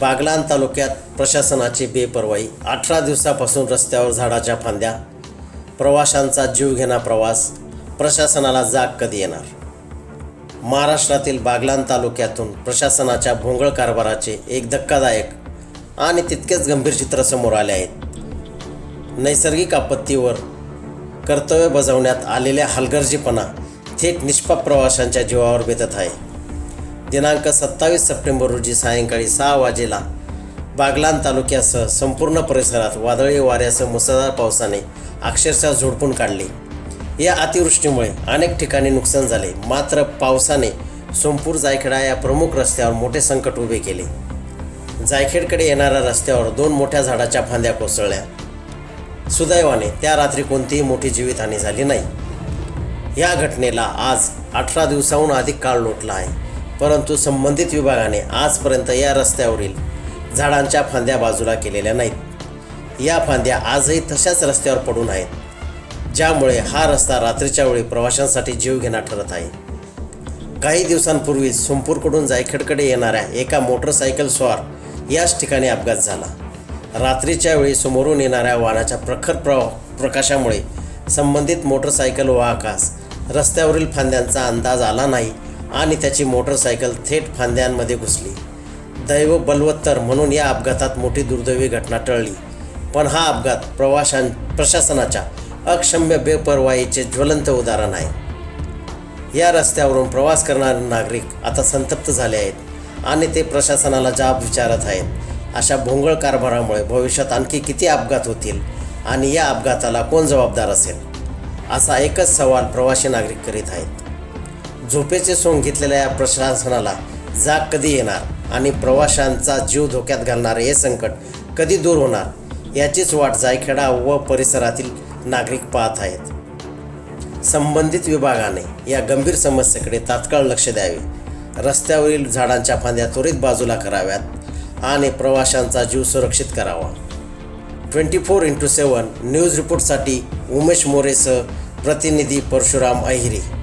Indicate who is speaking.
Speaker 1: बागलान तालुक्यात प्रशासनाची बेपर्वाई. अठरा दिवसापासून रस्त्यावर झाडाच्या फांद्या. प्रवाशांचा जीवघेणा प्रवास. प्रशासनाला जाग कधी येणार? महाराष्ट्रातील बागलान तालुक्यातून प्रशासनाच्या भोंगळ कारभाराचे एक धक्कादायक आणि तितकेच गंभीर चित्र समोर आले आहेत. नैसर्गिक आपत्तीवर कर्तव्य बजावण्यात आलेल्या हलगर्जीपणा थेट निष्पाप प्रवाशांच्या जीवावर बेतत आहे. दिनांक सत्तावीस सप्टेंबर रोजी सायंकाळी सहा वाजेला बागलान तालुक्यासह संपूर्ण परिसरात वादळी वाऱ्यासह मुसळधार पावसाने अक्षरशः झोडपून काढले. या अतिवृष्टीमुळे अनेक ठिकाणी नुकसान झाले. मात्र पावसाने सोमपूर जायखेडा या प्रमुख रस्त्यावर मोठे संकट उभे केले. जायखेडकडे येणाऱ्या रस्त्यावर दोन मोठ्या झाडाच्या फांद्या कोसळल्या. सुदैवाने त्या रात्री कोणतीही मोठी जीवितहानी झाली नाही. या घटनेला आज अठरा दिवसाहून अधिक काळ लोटला आहे. परंतु संबंधित विभागाने आजपर्यंत या रस्त्यावरील झाडांच्या फांद्या बाजूला केलेल्या नाहीत. या फांद्या आजही तशाच रस्त्यावर पडून आहेत ज्यामुळे हा रस्ता रात्रीच्या वेळी प्रवाशांसाठी जीवघेणा ठरत आहे. काही दिवसांपूर्वी सोमपूरकडून जायखेडकडे येणाऱ्या एका मोटरसायकल स्वार याच ठिकाणी अपघात झाला. रात्रीच्या वेळी समोरून येणाऱ्या वाहनाच्या प्रखर प्र प्रकाशामुळे संबंधित मोटरसायकल वाहकास रस्त्यावरील फांद्यांचा अंदाज आला नाही आणि त्याची मोटरसायकल थेट फांद्यांमध्ये घुसली. दैव बलवत्तर म्हणून या अपघातात मोठी दुर्दैवी घटना टळली. पण हा अपघात प्रवाशां प्रशासनाच्या अक्षम्य बेपरवाईचे ज्वलंत उदाहरण आहे. या रस्त्यावरून प्रवास करणारे नागरिक आता संतप्त झाले आहेत आणि ते प्रशासनाला जाब विचारत आहेत. अशा भोंगळ कारभारामुळे भविष्यात आणखी किती अपघात होतील आणि या अपघाताला कोण जबाबदार असेल? असा एकच सवाल प्रवासी नागरिक करीत आहेत. झोपेचे सोंग घेतलेल्या या प्रशासनाला जाग कधी येणार आणि प्रवाशांचा जीव धोक्यात घालणारे हे संकट कधी दूर होणार याचीच वाट जायखेडा व परिसरातील नागरिक पाहत आहेत. संबंधित विभागाने या गंभीर समस्येकडे तात्काळ लक्ष द्यावे. रस्त्यावरील झाडांच्या फांद्या त्वरित बाजूला कराव्यात आणि प्रवाशांचा जीव सुरक्षित करावा. Twenty four into seven news रिपोर्टसाठी Umesh मोरेसह प्रतिनिधी परशुराम अहिरे.